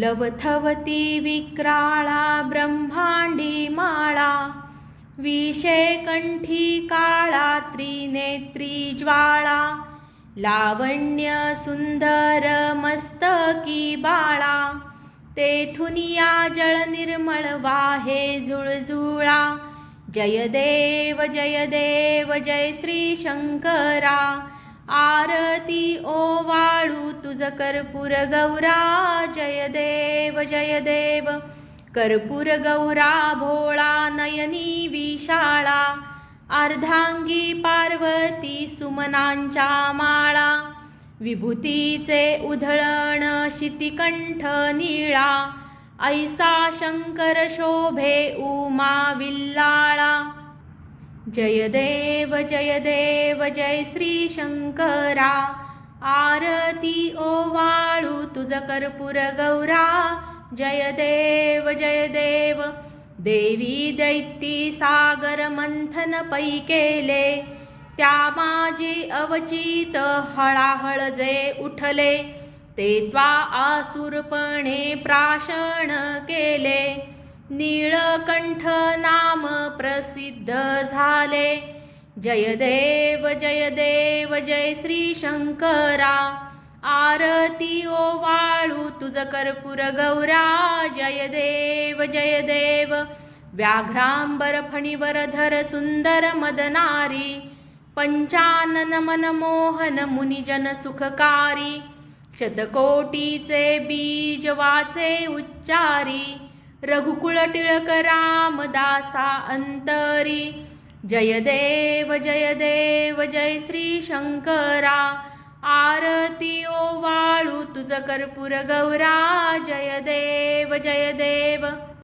लवथवती विक्राळा ब्रह्मांडी माळा विषयकंठी काळा त्रिनेत्री ज्वाळा लावण्य सुंदर मस्तकी बाळा तेथुनिया जळनिर्मळ जळ निर्मळ वाहे जुळजुळा जय देव जय देव जय श्री शंकरा आरती ओवा तुझ कर्पूर गौरा जय देव जय देव। कर्पूर गौरा भोळा नयनी विशाळा। अर्धांगी पार्वती सुमनांच्या माळा। विभूतीचे उधळण शितिकंठ निळा। ऐसा शंकर शोभे उमा विल्लाळा। जय देव जय देव जय श्री शंकरा। आरती ओवाळू तुझ कर्पूर गौरा. जय देव जय देव. देवी दैती सागर मंथन पै केले. त्या माझी अवचित हळाहळ जे उठले ते त्वा आसुरपणे प्राशन केले. नीळकंठ नाम प्रसिद्ध झाले. जय देव जय देव जय श्री शंकरा आरती ओवाळू तुझ कर्पूर गौरा. जय देव जय देव व्याघ्रांबर फणीवर धर सुंदर मदनारी. पंचानन मनमोहन मुनिजन सुखकारी. शतकोटीचे बीज वाचे उच्चारी. रघुकुळ टिळक रामदासा अंतरी. जय देव जय देव जय श्री शंकरा आरती ओवाळू तुझ कर्पूर गौरा. जय देव जय देव